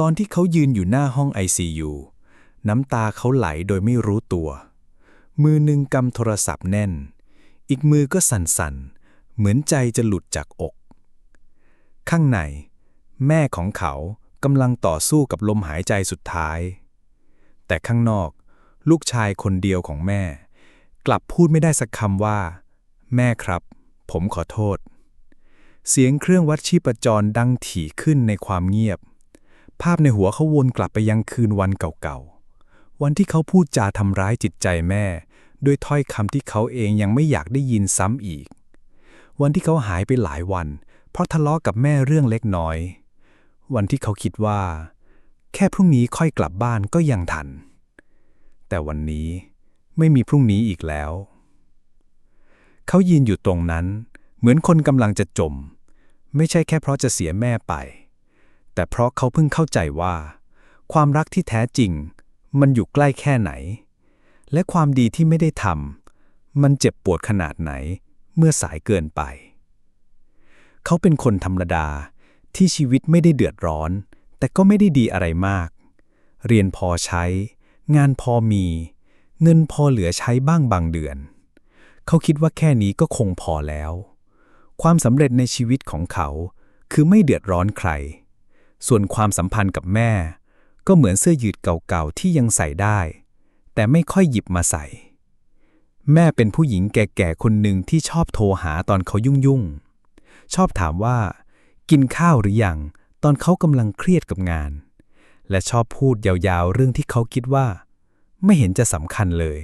ตอนที่เขายืนอยู่หน้าห้อง ICU น้ำตาเขาไหลโดยไม่รู้ตัว มือหนึ่งกำโทรศัพท์แน่น อีกมือก็สั่นๆ เหมือนใจจะหลุดจากอก ข้างใน แม่ของเขากำลังต่อสู้กับลมหายใจสุดท้าย แต่ข้างนอก ลูกชายคนเดียวของแม่ กลับพูดไม่ได้สักคำว่า แม่ครับ ผมขอโทษ เสียงเครื่องวัดชีพจรดังถี่ขึ้นในความเงียบ ภาพในหัวเขาวนกลับไปยังคืนวันเก่าๆ วันที่เขาพูดจาทำร้ายจิตใจแม่ ด้วยถ้อยคำที่เขาเองยังไม่อยากได้ยินซ้ำอีก วันที่เขาหายไปหลายวัน เพราะทะเลาะกับแม่เรื่องเล็กน้อย วันที่เขาคิดว่า แค่พรุ่งนี้ค่อยกลับบ้านก็ยังทัน แต่วันนี้ไม่มีพรุ่งนี้อีกแล้ว เขายืนอยู่ตรงนั้น เหมือนคนกำลังจะจม ไม่ใช่แค่เพราะจะเสียแม่ไป แต่เพราะเขาเพิ่งเข้าใจว่า ความรักที่แท้จริง มันอยู่ใกล้แค่ไหน และความดีที่ไม่ได้ทำมันเจ็บปวดขนาดไหน เมื่อสายเกินไป เขาเป็นคนธรรมดาที่ชีวิตไม่ได้เดือดร้อน แต่ก็ไม่ได้ดีอะไรมาก เรียนพอใช้ งานพอมี เงินพอเหลือใช้บ้างบางเดือน เขาคิดว่าแค่นี้ก็คงพอแล้ว ความสำเร็จในชีวิตของเขาคือไม่เดือดร้อนใคร ส่วนความสัมพันธ์กับแม่ ก็เหมือนเสื้อยืดเก่าๆที่ยังใส่ได้ แต่ไม่ค่อยหยิบมาใส่ แม่เป็นผู้หญิงแก่ๆคนหนึ่งที่ชอบโทรหาตอนเขายุ่งๆ ชอบถามว่า กินข้าวหรือยังตอนเขากำลังเครียดกับงาน และชอบพูดยาวๆเรื่องที่เขาคิดว่า ไม่เห็นจะสำคัญเลย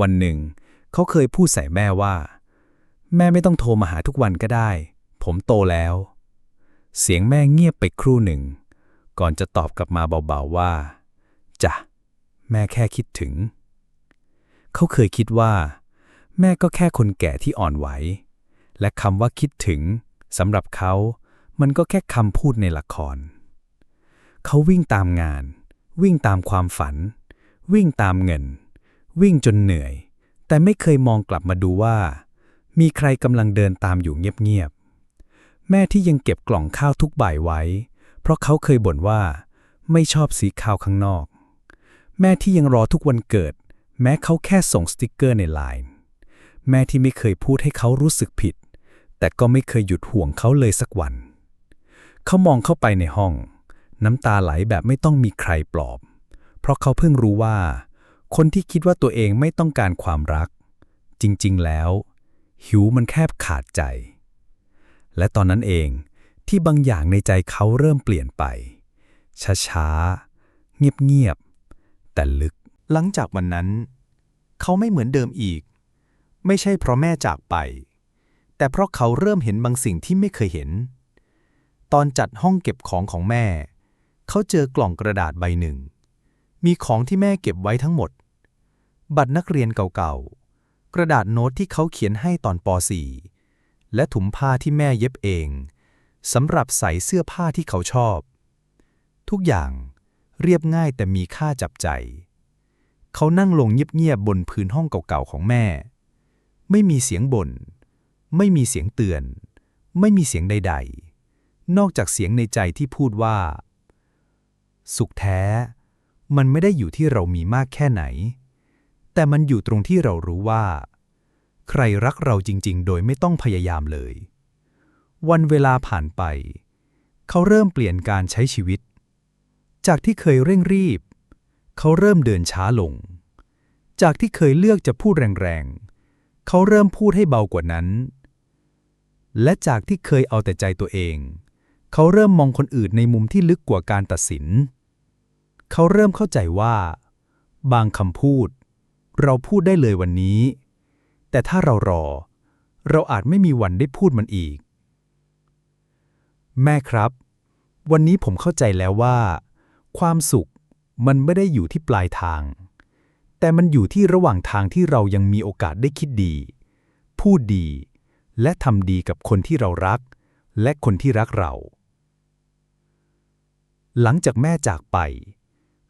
วันหนึ่ง เขาเคยพูดใส่แม่ว่า แม่ไม่ต้องโทรมาหาทุกวันก็ได้ ผมโตแล้ว เสียงแม่เงียบไปครู่หนึ่ง ก่อนจะตอบกลับมาเบาๆว่าจ้ะแม่แค่คิดถึง เขาเคยคิดว่า แม่ก็แค่คนแก่ที่อ่อนไหว และคำว่าคิดถึงสำหรับเขามันก็แค่คำพูดในละคร เขาวิ่งตามงาน วิ่งตามความฝัน วิ่งตามเงิน วิ่งจนเหนื่อย แต่ไม่เคยมองกลับมาดูว่า มีใครกำลังเดินตามอยู่เงียบๆ แม่ที่ยังเก็บกล่องข้าวทุกบ่ายไว้ เพราะเขาเคยบ่นว่า ไม่ชอบสีข้าวข้างนอก แม่ที่ยังรอทุกวันเกิด แม้เขาแค่ส่งสติกเกอร์ในไลน์แม่ที่ไม่เคยพูดให้เขารู้สึกผิด แต่ก็ไม่เคยหยุดห่วงเขาเลยสักวัน เขามองเข้าไปในห้อง น้ำตาไหลแบบไม่ต้องมีใครปลอบ เพราะเขาเพิ่งรู้ว่า คนที่คิดว่าตัวเองไม่ต้องการความรัก จริงๆแล้ว หิวมันแคบขาดใจ และตอนนั้นเองที่บางอย่างในใจเขาเริ่มเปลี่ยนไป ช้าๆ เงียบๆ แต่ลึก หลังจากวันนั้น เขาไม่เหมือนเดิมอีก ไม่ใช่เพราะแม่จากไป แต่เพราะเขาเริ่มเห็นบางสิ่งที่ไม่เคยเห็น ตอนจัดห้องเก็บของของแม่ เขาเจอกล่องกระดาษใบหนึ่ง มีของที่แม่เก็บไว้ทั้งหมด บัตรนักเรียนเก่าๆ กระดาษโน้ตที่เขาเขียนให้ตอนป .4 และถุงผ้าที่แม่เย็บเองสำหรับใส่เสื้อผ้าที่เขาชอบ ทุกอย่างเรียบง่ายแต่มีค่าจับใจ เขานั่งลงเงียบๆบนพื้นห้องเก่าๆของแม่ ไม่มีเสียงบน่น ไม่มีเสียงเตือน ไม่มีเสียงใดๆ นอกจากเสียงในใจที่พูดว่า สุขแท้ มันไม่ได้อยู่ที่เรามีมากแค่ไหน แต่มันอยู่ตรงที่เรารู้ว่า ใครรักเราจริง ๆ โดยไม่ต้องพยายามเลย วันเวลาผ่านไป เขาเริ่มเปลี่ยนการใช้ชีวิต จากที่เคยเร่งรีบ เขาเริ่มเดินช้าลง จากที่เคยเลือกจะพูดแรงๆ เขาเริ่มพูดให้เบากว่านั้น และจากที่เคยเอาแต่ใจตัวเอง เขาเริ่มมองคนอื่นในมุมที่ลึกกว่าการตัดสิน เขาเริ่มเข้าใจว่า บางคำพูด เราพูดได้เลยวันนี้ แต่ถ้าเรารอ เราอาจไม่มีวันได้พูดมันอีก แม่ครับ วันนี้ผมเข้าใจแล้วว่า ความสุขมันไม่ได้อยู่ที่ปลายทาง แต่มันอยู่ที่ระหว่างทางที่เรายังมีโอกาสได้คิดดี พูดดี และทำดีกับคนที่เรารัก และคนที่รักเรา หลังจากแม่จากไป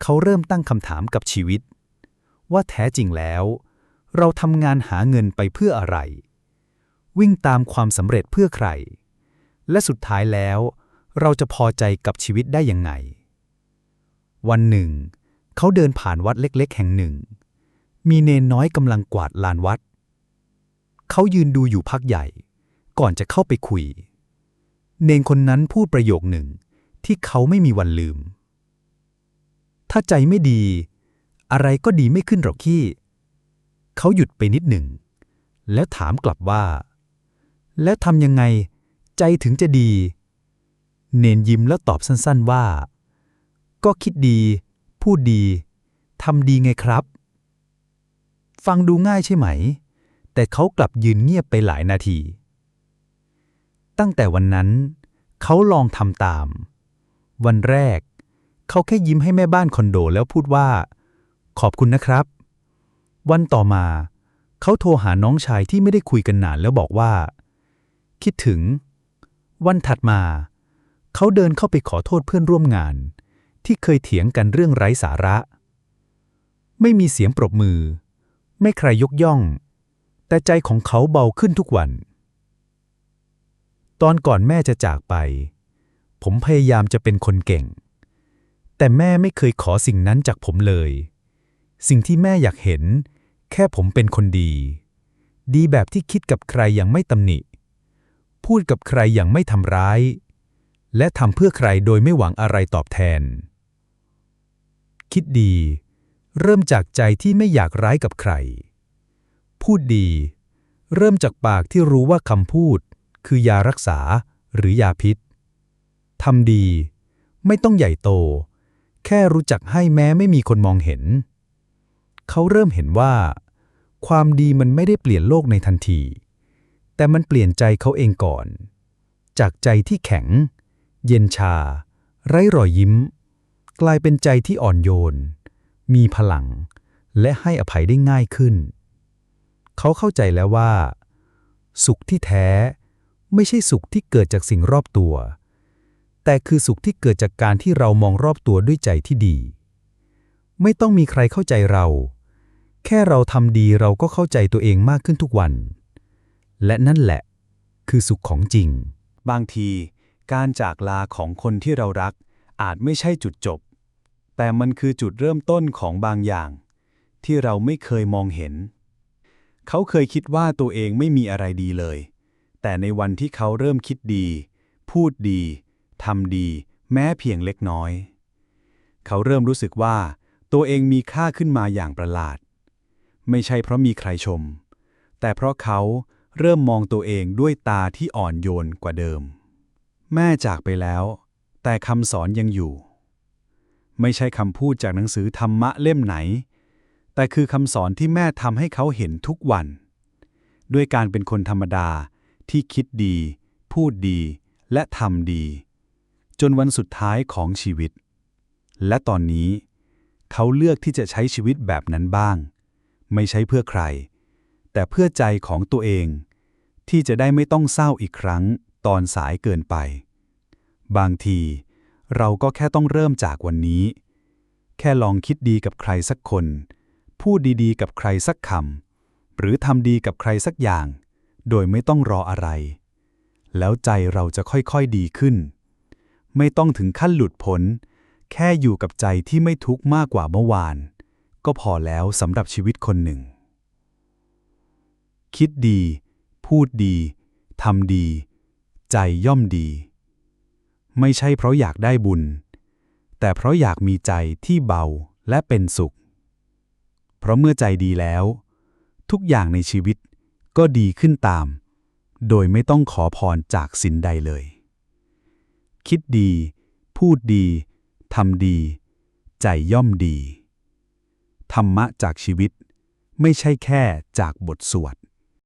เขาเริ่มตั้งคำถามกับชีวิต ว่าแท้จริงแล้ว เราทำงานหาเงินไปเพื่ออะไร วิ่งตามความสำเร็จเพื่อใคร และสุดท้ายแล้ว เราจะพอใจกับชีวิตได้ยังไง วันหนึ่ง เขาเดินผ่านวัดเล็กๆ แห่งหนึ่ง มีเนนน้อยกำลังกวาดลานวัด เขายืนดูอยู่พักใหญ่ ก่อนจะเข้าไปคุย เนนคนนั้นพูดประโยคหนึ่งที่เขาไม่มีวันลืม ถ้าใจไม่ดี อะไรก็ดีไม่ขึ้นหรอกขี้ เขาหยุดไปนิดหนึ่ง แล้วถามกลับว่า แล้วทำยังไง ใจถึงจะดี เนนยิ้มแล้วตอบสั้นๆว่า ก็คิดดี พูดดีทำดีไงครับ ฟังดูง่ายใช่ไหม แต่เขากลับยืนเงียบไปหลายนาที ตั้งแต่วันนั้น เขาลองทำตาม วันแรก เขาแค่ยิ้มให้แม่บ้านคอนโดแล้วพูดว่า ขอบคุณนะครับ วันต่อมา เขาโทรหาน้องชายที่ไม่ได้คุยกันนานแล้วบอกว่า คิดถึง วันถัดมา เขาเดินเข้าไปขอโทษเพื่อนร่วมงาน ที่เคยเถียงกันเรื่องไร้สาระ ไม่มีเสียงปรบมือ ไม่ใครยกย่อง แต่ใจของเขาเบาขึ้นทุกวัน ตอนก่อนแม่จะจากไป ผมพยายามจะเป็นคนเก่ง แต่แม่ไม่เคยขอสิ่งนั้นจากผมเลยสิ่งที่แม่อยากเห็น แค่ผมเป็นคนดี ดีแบบที่คิดกับใครอย่างไม่ตำหนิ พูดกับใครอย่างไม่ทำร้าย และทำเพื่อใครโดยไม่หวังอะไรตอบแทน คิดดี เริ่มจากใจที่ไม่อยากร้ายกับใคร พูดดี เริ่มจากปากที่รู้ว่าคำพูด คือยารักษาหรือยาพิษทำดี ไม่ต้องใหญ่โต แค่รู้จักให้แม้ไม่มีคนมองเห็น เขาเริ่มเห็นว่า ความดีมันไม่ได้เปลี่ยนโลกในทันที แต่มันเปลี่ยนใจเขาเองก่อน จากใจที่แข็ง เย็นชา ไร้รอยยิ้ม กลายเป็นใจที่อ่อนโยน มีพลัง และให้อภัยได้ง่ายขึ้น เขาเข้าใจแล้วว่า สุขที่แท้ไม่ใช่สุขที่เกิดจากสิ่งรอบตัว แต่คือสุขที่เกิดจากการที่เรามองรอบตัวด้วยใจที่ดี ไม่ต้องมีใครเข้าใจเรา แค่เราทำดีเราก็เข้าใจตัวเองมากขึ้นทุกวัน และนั่นแหละ คือสุขของจริง บางที การจากลาของคนที่เรารัก อาจไม่ใช่จุดจบ แต่มันคือจุดเริ่มต้นของบางอย่าง ที่เราไม่เคยมองเห็น เขาเคยคิดว่าตัวเองไม่มีอะไรดีเลย แต่ในวันที่เขาเริ่มคิดดี พูดดีทำดี แม้เพียงเล็กน้อย เขาเริ่มรู้สึกว่า ตัวเองมีค่าขึ้นมาอย่างประหลาด ไม่ใช่เพราะมีใครชม แต่เพราะเขาเริ่มมองตัวเองด้วยตาที่อ่อนโยนกว่าเดิม แม่จากไปแล้ว แต่คำสอนยังอยู่ ไม่ใช่คำพูดจากหนังสือธรรมะเล่มไหน แต่คือคำสอนที่แม่ทำให้เขาเห็นทุกวัน ด้วยการเป็นคนธรรมดาที่คิดดี พูดดี และทำดี จนวันสุดท้ายของชีวิต และตอนนี้ เขาเลือกที่จะใช้ชีวิตแบบนั้นบ้าง ไม่ใช่เพื่อใคร แต่เพื่อใจของตัวเอง ที่จะได้ไม่ต้องเศร้าอีกครั้งตอนสายเกินไป บางที เราก็แค่ต้องเริ่มจากวันนี้ แค่ลองคิดดีกับใครสักคน พูดดีๆ กับใครสักคำหรือทำดีกับใครสักอย่าง โดยไม่ต้องรออะไร แล้วใจเราจะค่อยๆดีขึ้น ไม่ต้องถึงขั้นหลุดพ้นแค่อยู่กับใจที่ไม่ทุกข์มากกว่าเมื่อวาน ก็พอแล้วสำหรับชีวิตคนหนึ่ง คิดดี พูดดี ทำดี ใจย่อมดี ไม่ใช่เพราะอยากได้บุญ แต่เพราะอยากมีใจที่เบาและเป็นสุข เพราะเมื่อใจดีแล้ว ทุกอย่างในชีวิตก็ดีขึ้นตาม โดยไม่ต้องขอพรจากสินใดเลย คิดดี พูดดี ทำดี ใจย่อมดี ธรรมะจากชีวิต ไม่ใช่แค่จากบทสวด